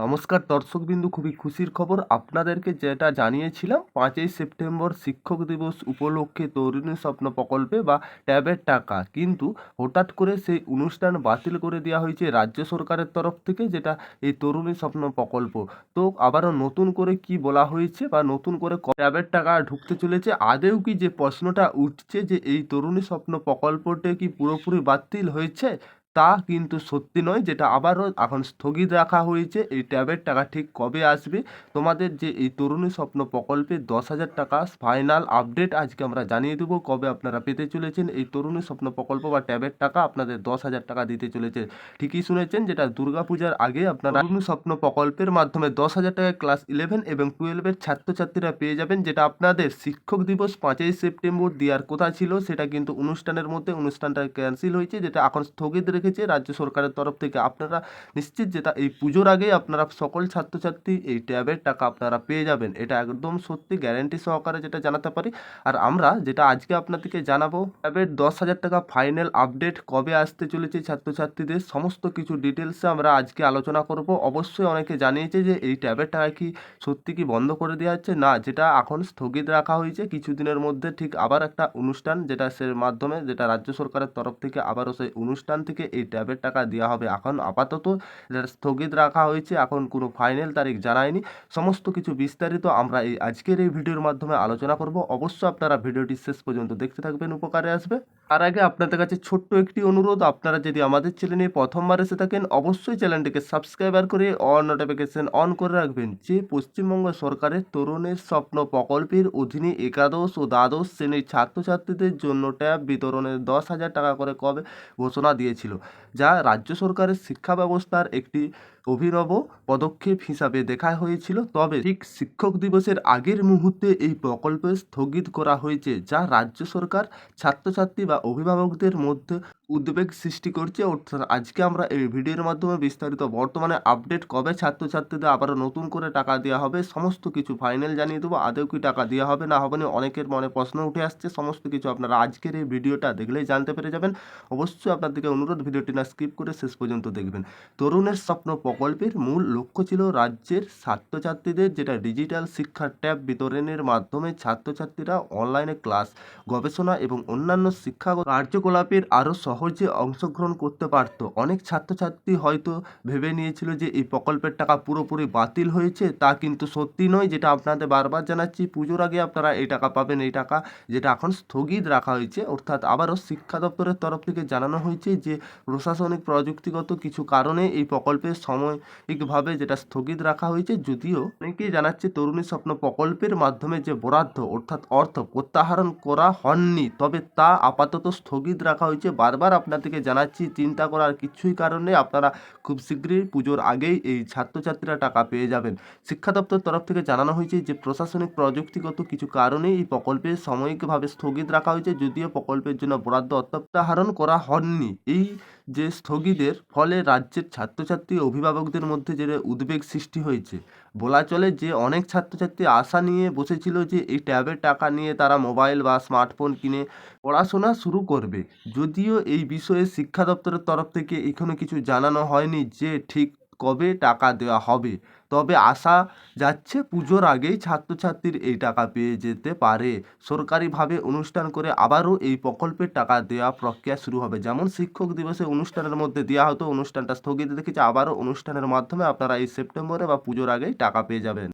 নমস্কার দর্শকবিন্দু খুবই খুশির খবর। আপনাদেরকে যেটা জানিয়েছিলাম, পাঁচই সেপ্টেম্বর শিক্ষক দিবস উপলক্ষে তরুণী স্বপ্ন প্রকল্পে বা ট্যাবের টাকা। কিন্তু হঠাৎ করে সেই অনুষ্ঠান বাতিল করে দেওয়া হয়েছে রাজ্য সরকারের তরফ থেকে, যেটা এই তরুণী স্বপ্ন প্রকল্প। তো আবারও নতুন করে কি বলা হয়েছে বা নতুন করে ট্যাবের টাকা ঢুকতে চলেছে, আদেও কি যে প্রশ্নটা উঠছে যে এই তরুণী স্বপ্ন প্রকল্পটা কি পুরোপুরি বাতিল হয়েছে? তা কিন্তু সত্যি নয়, যেটা আবারও এখন স্থগিত রাখা হয়েছে। এই ট্যাবের টাকা ঠিক কবে আসবে? তোমাদের যে এই তরুণী স্বপ্ন প্রকল্পে দশ হাজার টাকা ফাইনাল আপডেট আজকে আমরা জানিয়ে দেবো কবে আপনারা পেতে চলেছেন। এই তরুণী স্বপ্ন প্রকল্প বা ট্যাবের টাকা আপনাদের দশ হাজার টাকা দিতে চলেছে। ঠিকই শুনেছেন যেটা দুর্গাপূজার আগে আপনারা তরুণী স্বপ্ন প্রকল্পের মাধ্যমে দশ হাজার টাকায় ক্লাস ইলেভেন এবং টুয়েলভের ছাত্রছাত্রীরা পেয়ে যাবেন, যেটা আপনাদের শিক্ষক দিবস পাঁচই সেপ্টেম্বর দেওয়ার কথা ছিল। সেটা কিন্তু অনুষ্ঠানের মধ্যে অনুষ্ঠানটা ক্যান্সেল হয়েছে, যেটা এখন স্থগিত রেখেছে রাজ্য সরকারের তরফ থেকে। আপনারা নিশ্চিত যেটা এই পুজোর আগে আপনারা সকল ছাত্রছাত্রী এই ট্যাবের টাকা আপনারা পেয়ে যাবেন। এটা একদম সত্যি গ্যারেন্টি সহকারে যেটা জানাতে পারি। আর আমরা যেটা আজকে আপনাদেরকে জানাব, ট্যাবের দশ হাজার টাকা ফাইনাল আপডেট কবে আসতে চলেছে ছাত্রছাত্রীদের, সমস্ত কিছু ডিটেলসে আমরা আজকে আলোচনা করব। অবশ্যই অনেকে জানিয়েছে যে এই ট্যাবের টাকা কি সত্যি কি বন্ধ করে দেওয়া হচ্ছে? না, যেটা এখন স্থগিত রাখা হয়েছে। কিছুদিনের মধ্যে ঠিক আবার একটা অনুষ্ঠান, যেটা সে মাধ্যমে, যেটা রাজ্য সরকারের তরফ থেকে আবারও সেই অনুষ্ঠান থেকে এই ট্যাবের টাকা দেওয়া হবে। এখন আপাতত স্থগিত রাখা হয়েছে। এখন কোনো ফাইনাল তারিখ জানায়নি। সমস্ত কিছু বিস্তারিত আমরা এই আজকের এই ভিডিওর মাধ্যমে আলোচনা করব। অবশ্যই আপনারা ভিডিওটি শেষ পর্যন্ত দেখতে থাকবেন, উপকারে আসবে। তার আগে আপনাদের কাছে ছোট্ট একটি অনুরোধ। আপনারা যদি আমাদের চ্যানেলে প্রথমবার এসে থাকেন, অবশ্যই চ্যানেলটিকে সাবস্ক্রাইবার করে অন নোটিফিকেশন অন করে রাখবেন। যে পশ্চিমবঙ্গ সরকারের তরুণের স্বপ্ন প্রকল্পের অধীনে একাদশ ও দ্বাদশ শ্রেণির ছাত্রছাত্রীদের জন্য ট্যাব বিতরণের দশ হাজার টাকা করে কবে ঘোষণা দিয়েছিল। যা রাজ্য সরকারের শিক্ষা ব্যবস্থার একটি অভিনব পদক্ষেপ হিসাবে দেখা হয়েছিল। তবে ঠিক শিক্ষক দিবসের আগের মুহূর্তে এই প্রকল্প স্থগিত করা হয়েছে, যা রাজ্য সরকার, ছাত্রছাত্রী বা অভিভাবকদের মধ্যে উদ্বেগ সৃষ্টি করছে। অর্থাৎ আজকে আমরা এই ভিডিওর মাধ্যমে বিস্তারিত বর্তমানে আপডেট কবে ছাত্রছাত্রীদের আবারও নতুন করে টাকা দেওয়া হবে, সমস্ত কিছু ফাইনাল জানিয়ে দেবো। আদৌ কি টাকা দেওয়া হবে না হবে না অনেকের মনে প্রশ্ন উঠে আসছে। সমস্ত কিছু আপনারা আজকের এই ভিডিওটা দেখলেই জানতে পেরে যাবেন। অবশ্যই আপনাদেরকে অনুরোধ, ভিডিওটি না স্কিপ করে শেষ পর্যন্ত দেখবেন। তরুণের স্বপ্ন প্রকল্পের মূল লক্ষ্য ছিল রাজ্যের ছাত্রছাত্রীদের যেটা ডিজিটাল শিক্ষার ট্যাব বিতরণের মাধ্যমে ছাত্রছাত্রীরা অনলাইনে ক্লাস গবেষণা এবং অন্যান্য শিক্ষা কার্যকলাপের আরও সহজে অংশগ্রহণ করতে পারত। অনেক ছাত্রছাত্রী হয়তো ভেবে নিয়েছিল যে, এই প্রকল্পের টাকা পুরোপুরি বাতিল হয়েছে। তা কিন্তু সত্যি নয়, যেটা আপনাদের বারবার জানাচ্ছি। পুজোর আগে আপনারা এই টাকা পাবেন। এই টাকা যেটা এখন স্থগিত রাখা হয়েছে। অর্থাৎ আবারও শিক্ষা দপ্তরের তরফ থেকে জানানো হয়েছে যে, প্রশাসনিক প্রযুক্তিগত কিছু কারণে এই প্রকল্পের সাময়িকভাবে যেটা স্থগিত রাখা হয়েছে, যদিও অনেকেই জানাচ্ছে তরুণী স্বপ্ন প্রকল্পের মাধ্যমে যে বরাদ্দ, অর্থাৎ অর্থ প্রত্যাহরণ করা হননি তবে তা আপাতত স্থগিত রাখা হয়েছে। বারবার আপনাদেরকে জানাচ্ছি, চিন্তা করার কিছুই কারণে আপনারা খুব শীঘ্রই পুজোর আগেই এই ছাত্রছাত্রীরা টাকা পেয়ে যাবেন। শিক্ষা দপ্তর তরফ থেকে জানানো হয়েছে যে, প্রশাসনিক প্রযুক্তিগত কিছু কারণে এই প্রকল্পে সাময়িকভাবে স্থগিত রাখা হয়েছে। যদিও প্রকল্পের জন্য বরাদ্দ অত্যাহরণ করা হননি। এই যে স্থগিতের ফলে রাজ্যের ছাত্রছাত্রী অভিভাবকদের মধ্যে যে উদ্বেগ সৃষ্টি হয়েছে বলা চলে যে অনেক ছাত্রছাত্রী আশা নিয়ে বসেছিল যে এই ট্যাবের টাকা নিয়ে তারা মোবাইল বা স্মার্টফোন কিনে পড়াশোনা শুরু করবে। যদিও এই বিষয়ে শিক্ষা দপ্তরের তরফ থেকে এখনও কিছু জানানো হয়নি যে ঠিক কবে টাকা দেওয়া হবে। তবে আশা যাচ্ছে পুজোর আগেই ছাত্রছাত্রীর এই টাকা পেয়ে যেতে পারে। সরকারিভাবে অনুষ্ঠান করে আবারও এই প্রকল্পের টাকা দেওয়া প্রক্রিয়া শুরু হবে। যেমন শিক্ষক দিবসে অনুষ্ঠানের মধ্যে দেওয়া হতো, অনুষ্ঠানটা স্থগিত রেখেছে। আবারও অনুষ্ঠানের মাধ্যমে আপনারা এই সেপ্টেম্বরে বা পুজোর আগেই টাকা পেয়ে যাবেন।